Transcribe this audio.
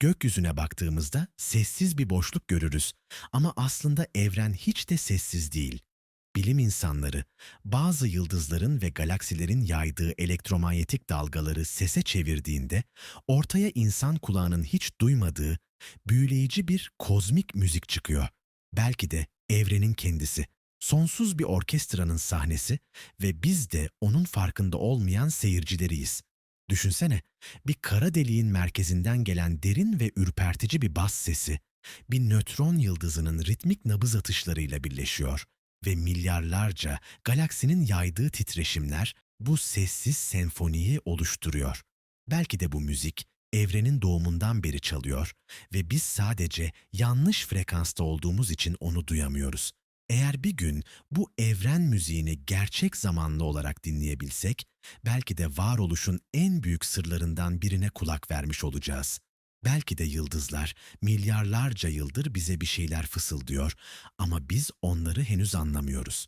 Gökyüzüne baktığımızda sessiz bir boşluk görürüz ama aslında evren hiç de sessiz değil. Bilim insanları bazı yıldızların ve galaksilerin yaydığı elektromanyetik dalgaları sese çevirdiğinde ortaya insan kulağının hiç duymadığı büyüleyici bir kozmik müzik çıkıyor. Belki de evrenin kendisi, sonsuz bir orkestranın sahnesi ve biz de onun farkında olmayan seyircileriyiz. Düşünsene, bir kara deliğin merkezinden gelen derin ve ürpertici bir bas sesi, bir nötron yıldızının ritmik nabız atışlarıyla birleşiyor ve milyarlarca galaksinin yaydığı titreşimler bu sessiz senfoniyi oluşturuyor. Belki de bu müzik evrenin doğumundan beri çalıyor ve biz sadece yanlış frekansta olduğumuz için onu duyamıyoruz. Eğer bir gün bu evren müziğini gerçek zamanlı olarak dinleyebilsek, belki de varoluşun en büyük sırlarından birine kulak vermiş olacağız. Belki de yıldızlar milyarlarca yıldır bize bir şeyler fısıldıyor ama biz onları henüz anlamıyoruz.